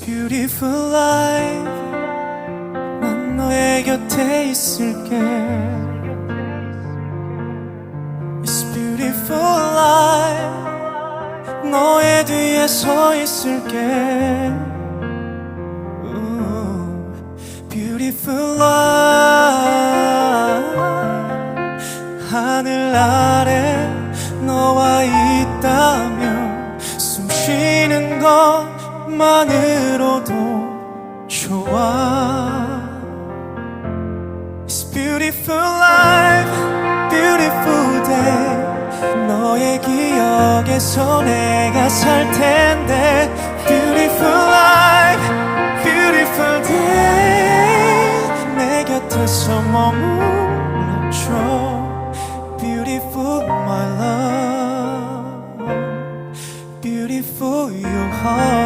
beautiful life 난 너의 곁에 있을게 It's beautiful life 너의 뒤에 서 있을게 Beautiful life 하늘 아래 너와 있다면 숨 쉬는 것 만으로도 좋아 It's beautiful life, beautiful day 너의 기억에서 내가 살 텐데 Beautiful life, beautiful day 내 곁에서 머물러줘 Beautiful my love Beautiful your heart